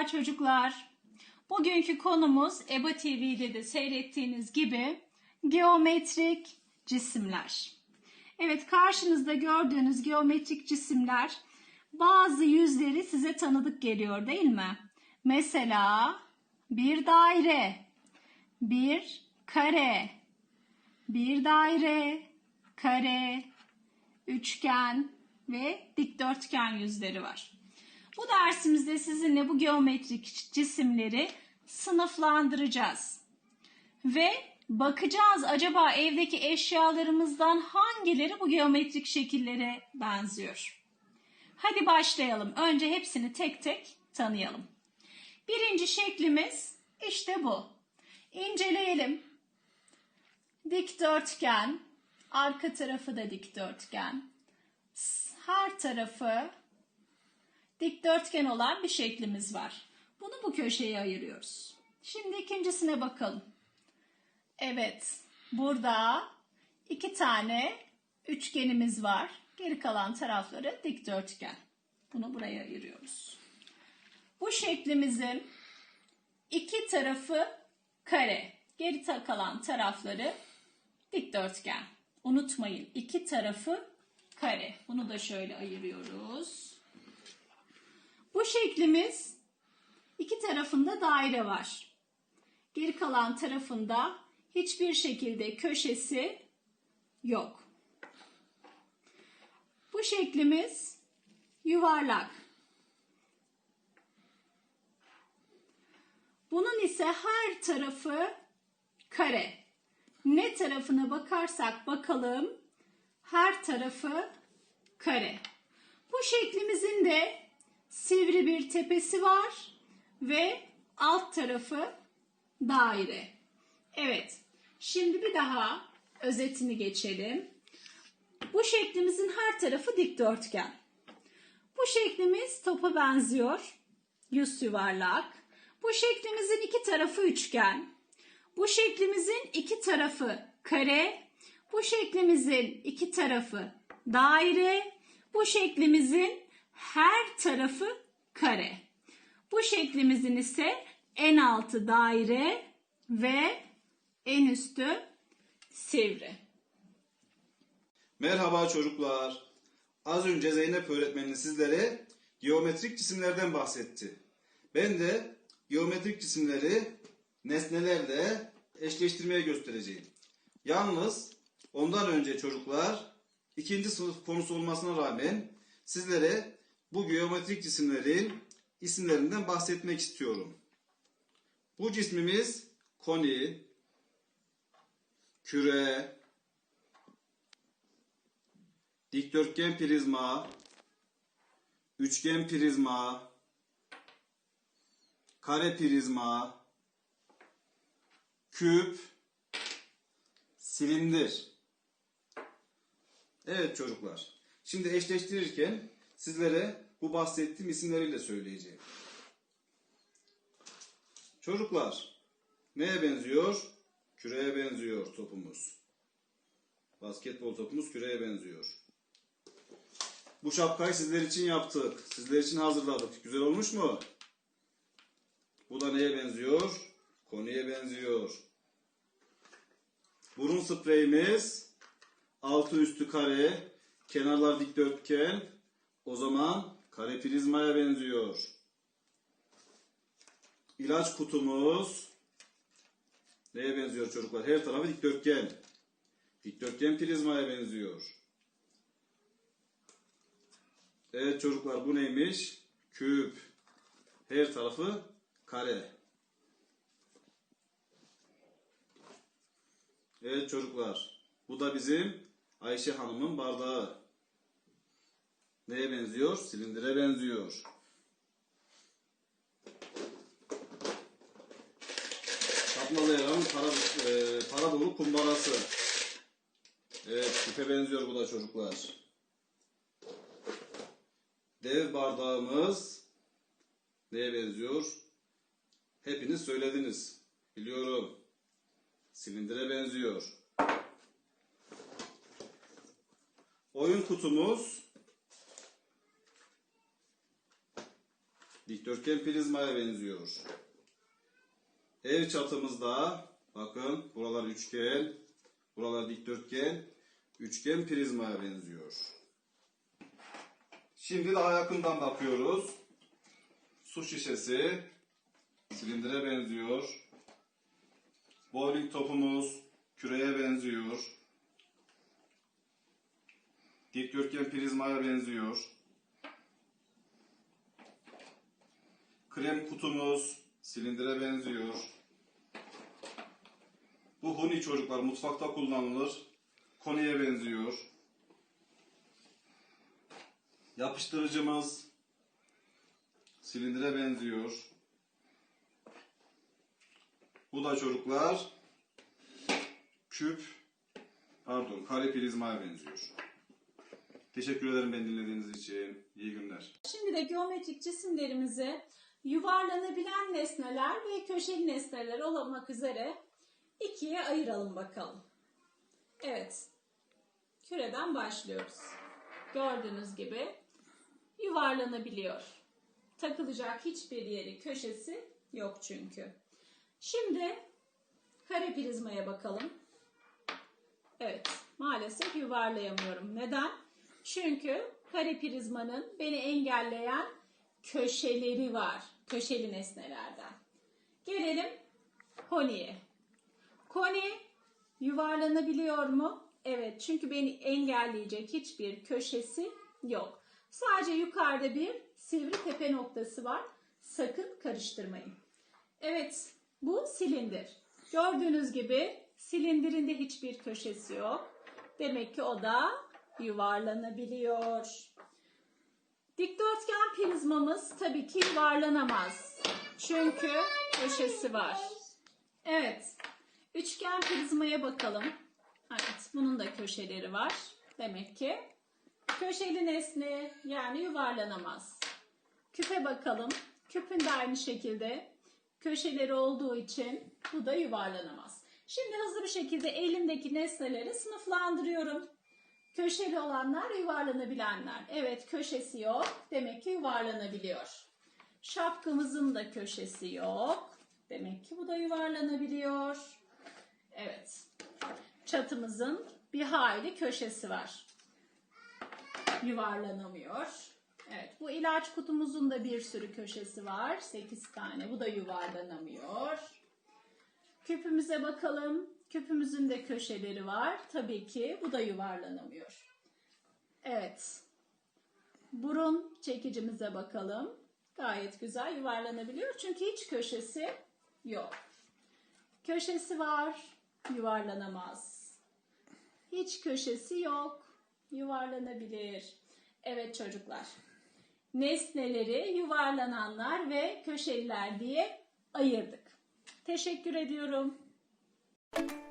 Merhaba çocuklar. Bugünkü konumuz EBA TV'de de seyrettiğiniz gibi geometrik cisimler. Evet karşınızda gördüğünüz geometrik cisimler bazı yüzleri size tanıdık geliyor değil mi? Mesela bir daire, bir kare, bir daire, kare, üçgen ve dikdörtgen yüzleri var. Bu dersimizde sizinle bu geometrik cisimleri sınıflandıracağız. Ve bakacağız acaba evdeki eşyalarımızdan hangileri bu geometrik şekillere benziyor. Hadi başlayalım. Önce hepsini tek tek tanıyalım. Birinci şeklimiz işte bu. İnceleyelim. Dikdörtgen, arka tarafı da dikdörtgen. Her tarafı dikdörtgen olan bir şeklimiz var. Bunu bu köşeye ayırıyoruz. Şimdi ikincisine bakalım. Evet, burada iki tane üçgenimiz var. Geri kalan tarafları dikdörtgen. Bunu buraya ayırıyoruz. Bu şeklimizin iki tarafı kare. Geri kalan tarafları dikdörtgen. Unutmayın iki tarafı kare. Bunu da şöyle ayırıyoruz. Bu şeklimiz iki tarafında daire var. Geri kalan tarafında hiçbir şekilde köşesi yok. Bu şeklimiz yuvarlak. Bunun ise her tarafı kare. Ne tarafına bakarsak bakalım her tarafı kare. Bu şeklimizin de sivri bir tepesi var ve alt tarafı daire. Evet. Şimdi bir daha özetini geçelim. Bu şeklimizin her tarafı dikdörtgen. Bu şeklimiz topa benziyor. Yüz yuvarlak. Bu şeklimizin iki tarafı üçgen. Bu şeklimizin iki tarafı kare. Bu şeklimizin iki tarafı daire. Bu şeklimizin her tarafı kare. Bu şeklimizin ise en altı daire ve en üstü sivri. Merhaba çocuklar. Az önce Zeynep öğretmenin sizlere geometrik cisimlerden bahsetti. Ben de geometrik cisimleri nesnelerle eşleştirmeye göstereceğim. Yalnız ondan önce çocuklar ikinci sınıf konusu olmasına rağmen sizlere bu geometrik cisimlerin isimlerinden bahsetmek istiyorum. Bu cismimiz koni, küre, dikdörtgen prizma, üçgen prizma, kare prizma, küp, silindir. Evet çocuklar. Şimdi eşleştirirken sizlere bu bahsettiğim isimleriyle söyleyeceğim. Çocuklar, neye benziyor? Küreye benziyor topumuz. Basketbol topumuz küreye benziyor. Bu şapkayı sizler için yaptık. Sizler için hazırladık. Güzel olmuş mu? Bu da neye benziyor? Konuya benziyor. Burun spreyimiz altı üstü kare, kenarlar dikdörtgen. O zaman kare prizmaya benziyor. İlaç kutumuz neye benziyor çocuklar? Her tarafı dikdörtgen. Dikdörtgen prizmaya benziyor. Evet çocuklar bu neymiş? Küp. Her tarafı kare. Evet çocuklar. Bu da bizim Ayşe Hanım'ın bardağı. Neye benziyor? Silindire benziyor. Fatmalı para, e, para dolu kumbarası. Evet küpe benziyor bu da çocuklar. Dev bardağımız neye benziyor? Hepiniz söylediniz. Biliyorum. Silindire benziyor. Oyun kutumuz dikdörtgen prizmaya benziyor. Ev çatımızda bakın buralar üçgen, buralar dikdörtgen, üçgen prizmaya benziyor. Şimdi daha yakından bakıyoruz. Su şişesi silindire benziyor. Bowling topumuz küreye benziyor. Dikdörtgen prizmaya benziyor. Krem kutumuz silindire benziyor. Bu huni çocuklar mutfakta kullanılır. Koniye benziyor. Yapıştırıcımız silindire benziyor. Bu da çocuklar küp pardon kare prizmaya benziyor. Teşekkür ederim beni dinlediğiniz için. İyi günler. Şimdi de geometrik cisimlerimizi yuvarlanabilen nesneler ve köşeli nesneler olmak üzere ikiye ayıralım bakalım. Evet, küreden başlıyoruz. Gördüğünüz gibi yuvarlanabiliyor. Takılacak hiçbir yeri, köşesi yok çünkü. Şimdi kare prizmaya bakalım. Evet, maalesef yuvarlayamıyorum. Neden? Çünkü kare prizmanın beni engelleyen köşeleri var. Köşeli nesnelerden. Gelelim koniye. Koni yuvarlanabiliyor mu? Evet, çünkü beni engelleyecek hiçbir köşesi yok. Sadece yukarıda bir sivri tepe noktası var. Sakın karıştırmayın. Evet, bu silindir. Gördüğünüz gibi silindirinde hiçbir köşesi yok. Demek ki o da yuvarlanabiliyor. Dikdörtgen prizmamız tabii ki yuvarlanamaz. Çünkü köşesi var. Evet. Üçgen prizmaya bakalım. Evet, bunun da köşeleri var. Demek ki köşeli nesne yani yuvarlanamaz. Küpe bakalım. Küpün de aynı şekilde köşeleri olduğu için bu da yuvarlanamaz. Şimdi hızlı bir şekilde elimdeki nesneleri sınıflandırıyorum. Köşeli olanlar yuvarlanabilenler. Evet köşesi yok. Demek ki yuvarlanabiliyor. Şapkamızın da köşesi yok. Demek ki bu da yuvarlanabiliyor. Evet. Çatımızın bir hayli köşesi var. Yuvarlanamıyor. Evet bu ilaç kutumuzun da bir sürü köşesi var. 8 tane. Bu da yuvarlanamıyor. Küpümüze bakalım. Küpümüzün de köşeleri var. Tabii ki bu da yuvarlanamıyor. Evet. Burun çekicimize bakalım. Gayet güzel yuvarlanabiliyor. Çünkü hiç köşesi yok. Köşesi var. Yuvarlanamaz. Hiç köşesi yok. Yuvarlanabilir. Evet çocuklar. Nesneleri yuvarlananlar ve köşeliler diye ayırdık. Teşekkür ediyorum. you.